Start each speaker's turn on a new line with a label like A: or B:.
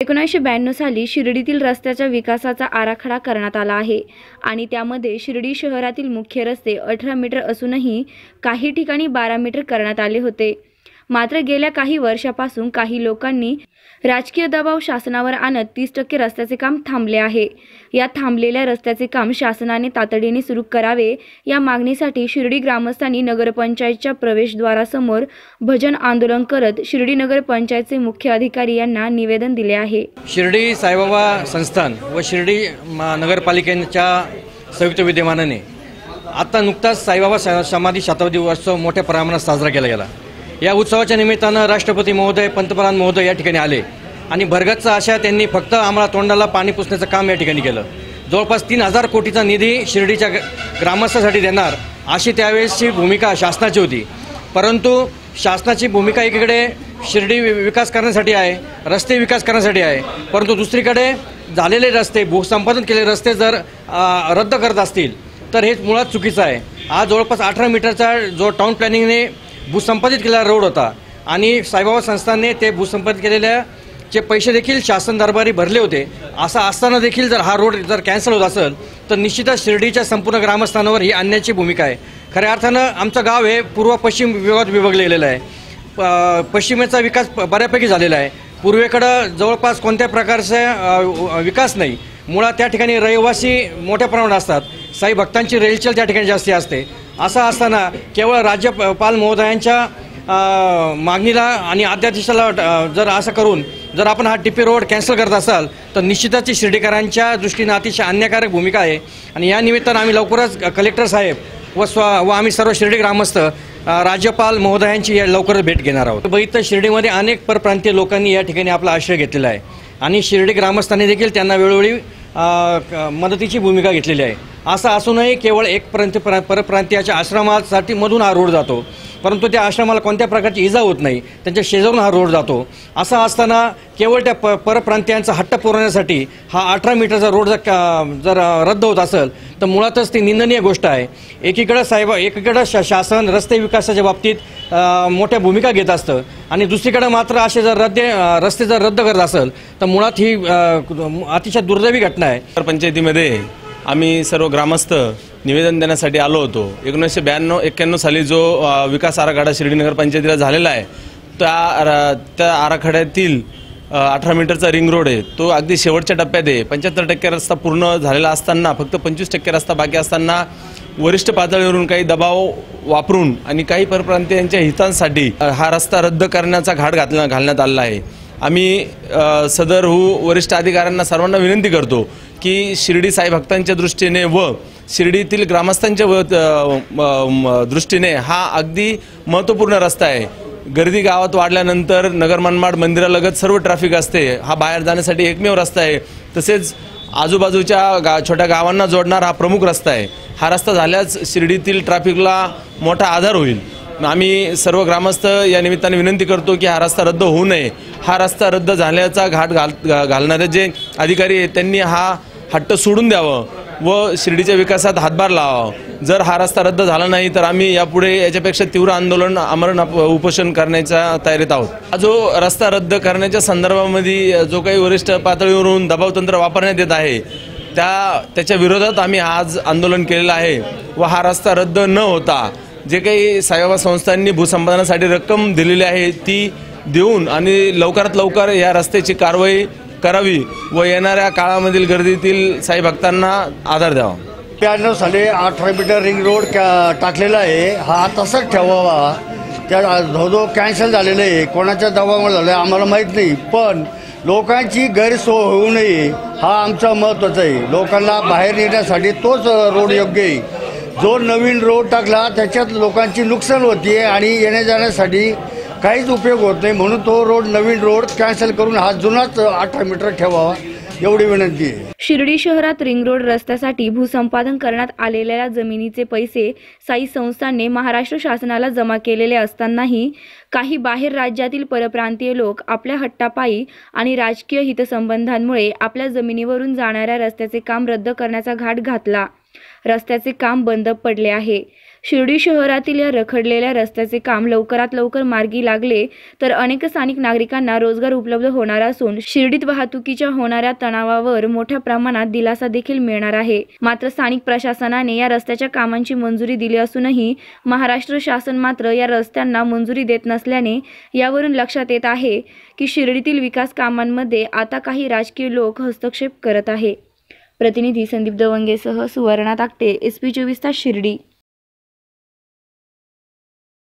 A: एकोणीसशे ब्याण्णव साली शिर्डीतील रस्त्याच्या विकासाचा आराखडा करण्यात आला आहे आणि त्यामध्ये शिर्डी शहरातील मुख्य रस्ते अठरा मीटर असूनही काही ठिकाणी बारा मीटर करण्यात आले होते. मात्र गेल्या काही वर्षापासून काही लोकांनी राजकीय दबाव शासनावर आणत तीस टक्के रस्त्याचे काम थांबले आहे. या थांबलेल्या रस्त्याचे काम शासनाने तातडीने सुरू करावे या मागणीसाठी शिर्डी ग्रामस्थांनी नगरपंचायतच्या प्रवेशद्वारासमोर भजन आंदोलन करत शिर्डी नगरपंचायतचे मुख्य अधिकारी यांना निवेदन दिले आहे.
B: शिर्डी साईबाबा संस्थान व शिर्डी नगरपालिकेच्या संयुक्त विद्यमानाने आता नुकताच साईबाबा स- समाधी शताब्दी उत्सव मोठ्या प्रमाणात साजरा केला गेला. या उत्सवाच्या निमित्तानं राष्ट्रपती महोदय पंतप्रधान महोदय या ठिकाणी आले. आणि भरगतचा आशा त्यांनी फक्त आम्हाला तोंडाला पाणी पुसण्याचं काम या ठिकाणी केलं. जवळपास तीन हजार कोटीचा निधी शिर्डीच्या ग्रामस्थासाठी देणार अशी त्यावेळेसची भूमिका शासनाची होती. परंतु शासनाची भूमिका एकीकडे शिर्डी विकास करण्यासाठी आहे रस्ते विकास करण्यासाठी आहे. परंतु दुसरीकडे झालेले रस्ते भूसंपादन केलेले रस्ते जर रद्द करत असतील तर हे मुळात चुकीचं आहे. आज जवळपास अठरा मीटरचा जो टाउन प्लॅनिंगने भूसंपादित केलेला रोड होता. आणि साईबाबा संस्थांनी ते भूसंपादित केलेल्या चे पैसे देखील शासन दरबारी भरले होते असं असताना देखील जर हा रोड जर कॅन्सल होत असेल तर निश्चितच शिर्डीच्या संपूर्ण ग्रामस्थांवर ही आणण्याची भूमिका आहे. खऱ्या अर्थानं आमचं गाव हे पूर्व पश्चिम विभागात विभागलेलं आहे. प- पश्चिमेचा विकास बऱ्यापैकी झालेला आहे. पूर्वेकडं जवळपास कोणत्या प्रकारचा विकास नाही. मुळात त्या ठिकाणी रहिवासी मोठ्या प्रमाणात असतात. साई भक्तांची रेलचेल त्या ठिकाणी जास्ती असते. असं असताना केवळ राज्यपाल महोदयांच्या मागणीला आणि अध्यादेशाला जर असं करून जर आपण हा टिपी रोड कॅन्सल करत असाल तर निश्चितच शिर्डीकरांच्या दृष्टीनं अतिशय अन्यायकारक भूमिका आहे. आणि या निमित्तानं आम्ही लवकरच कलेक्टर साहेब व स्व व आम्ही सर्व शिर्डी ग्रामस्थ राज्यपाल महोदयांची या लवकरच भेट घेणार आहोत. बघितलं शिर्डीमध्ये अनेक परप्रांतीय लोकांनी या ठिकाणी आपला आश्रय घेतलेला आहे. आणि शिर्डी ग्रामस्थांनी देखील त्यांना वेळोवेळी क- मदतीची भूमिका घेतलेली आहे. असं असूनही केवळ एक प्रांत परप्रांतीयाच्या आश्रमासाठी मधून हा रोड जातो. परंतु त्या आश्रमाला कोणत्या प्रकारची इजा होत नाही त्यांच्या शेजारून हा रोड जातो. असं असताना केवळ त्या प परप्रांतीयांचा हट्ट पुरवण्यासाठी हा अठरा मीटरचा रोड जर जर रद्द होत असेल तर मुळातच ती निंदनीय गोष्ट आहे. एकीकडं साहेब एकीकडं शा शासन रस्ते विकासाच्या बाबतीत मोठ्या भूमिका घेत असतं आणि दुसरीकडं मात्र असे जर रद्द रस्ते जर रद्द करत असेल तर मुळात ही अतिशय दुर्दैवी घटना आहे.
C: पंचायतीमध्ये आम्ही सर्व ग्रामस्थ निवेदन देण्यासाठी आलो होतो. एकोणीसशे ब्याण्णव एक्क्याण्णव साली जो विकास आराखडा शिर्डी नगरपंचायतीला झालेला आहे त्या त्या आराखड्यातील अठरा मीटरचा रिंग रोड आहे. तो अगदी शेवटच्या टप्प्यात आहे. पंच्याहत्तर टक्के रस्ता पूर्ण झालेला असताना फक्त पंचवीस टक्के रस्ता बाकी असताना वरिष्ठ पातळीवरून काही दबाव वापरून आणि काही परप्रांतीयांच्या हितांसाठी हा रस्ता रद्द करण्याचा घाट घातला घालण्यात आलेला आहे. आम्ही सदर हू वरिष्ठ अधिकाऱ्यांना सर्वांना विनंती करतो की शिर्डी साई भक्तांच्या दृष्टीने व शिर्डीतील ग्रामस्थांच्या व- दृष्टीने हा अगदी महत्त्वपूर्ण रस्ता आहे. गर्दी गावात वाढल्यानंतर नगर मनमाड मंदिरालगत सर्व ट्रॅफिक असते. हा बाहेर जाण्यासाठी एकमेव रस्ता आहे. तसेच आजूबाजूच्या गा छोट्या गावांना जोडणारा हा प्रमुख रस्ता आहे. हा रस्ता झाल्यास शिर्डीतील ट्रॅफिकला मोठा आधार होईल. आम्ही सर्व ग्रामस्थ या निमित्ताने विनंती करतो की हा रस्ता रद्द होऊ नये. हा रस्ता रद्द झाल्याचा घाट घाल घालणारे जे अधिकारी आहेत त्यांनी हा हट्ट सोडून द्यावं व शिर्डीच्या विकासात हातभार लावावा. जर हा रस्ता रद्द झाला नाही तर आम्ही यापुढे याच्यापेक्षा तीव्र आंदोलन आमरण उपोषण करण्याच्या तयारीत आहोत. हा जो रस्ता रद्द करण्याच्या संदर्भामध्ये जो काही वरिष्ठ पातळीवरून दबावतंत्र वापरण्यात येत आहे त्या त्याच्या विरोधात आम्ही आज आंदोलन केलेलं आहे व हा रस्ता रद्द न होता जे काही साईबाबा संस्थांनी भूसंपादनासाठी रक्कम दिलेली आहे ती देऊन आणि लवकरात लवकर या रस्त्याची कारवाई करावी व येणाऱ्या काळामधील गर्दीतील साई भक्तांना आधार द्यावा.
D: ब्याण्णव साली अठरा मीटर रिंग रोड कॅ टाकलेला आहे. हा तसाच ठेवावा. त्या धोधो कॅन्सल झालेलं आहे. कोणाच्या दबावामुळे झालं आहे आम्हाला माहीत नाही. पण लोकांची गैरसोय होऊ नये हा आमचा महत्त्वाचा आहे. लोकांना बाहेर येण्यासाठी तोच रोड योग्य आहे. जो नवीन रोड टाकला त्याच्यात लोकांची नुकसान होती आणि येण्या जाण्यासाठी काहीच उपयोग होत नाही म्हणून तो रोड नवीन रोड कॅन्सल करून हा जुनाच अठरा मीटर ठेवावा एवढी विनंती आहे.
A: शिर्डी शहरात रिंग रोड रस्त्यासाठी भूसंपादन करण्यात आलेल्या जमिनीचे पैसे साई संस्थांनी महाराष्ट्र शासनाला जमा केलेले असतानाही काही बाहेर राज्यातील परप्रांतीय लोक आपल्या हट्टापायी आणि राजकीय हितसंबंधांमुळे आपल्या जमिनीवरून जाणाऱ्या रस्त्याचे काम रद्द करण्याचा घाट घातला. रस्त्याचे काम बंद पडले आहे. शिर्डी शहरातील या रखडलेल्या रस्त्याचे काम लवकरात लवकर मार्गी लागले तर अनेक स्थानिक नागरिकांना रोजगार उपलब्ध होणार असून शिर्डीत वाहतुकीच्या होणाऱ्या तणावावर मोठ्या प्रमाणात दिलासा देखील मिळणार आहे. मात्र स्थानिक प्रशासनाने या रस्त्याच्या कामांची मंजुरी दिली असूनही महाराष्ट्र शासन मात्र या रस्त्यांना मंजुरी देत नसल्याने यावरून लक्षात येत आहे की शिर्डीतील विकास कामांमध्ये आता काही राजकीय लोक हस्तक्षेप करत आहे. प्रतिनिधी संदीप दवंगेसह सुवर्णा ताकटे एस पी चोवीस तास शिर्डी.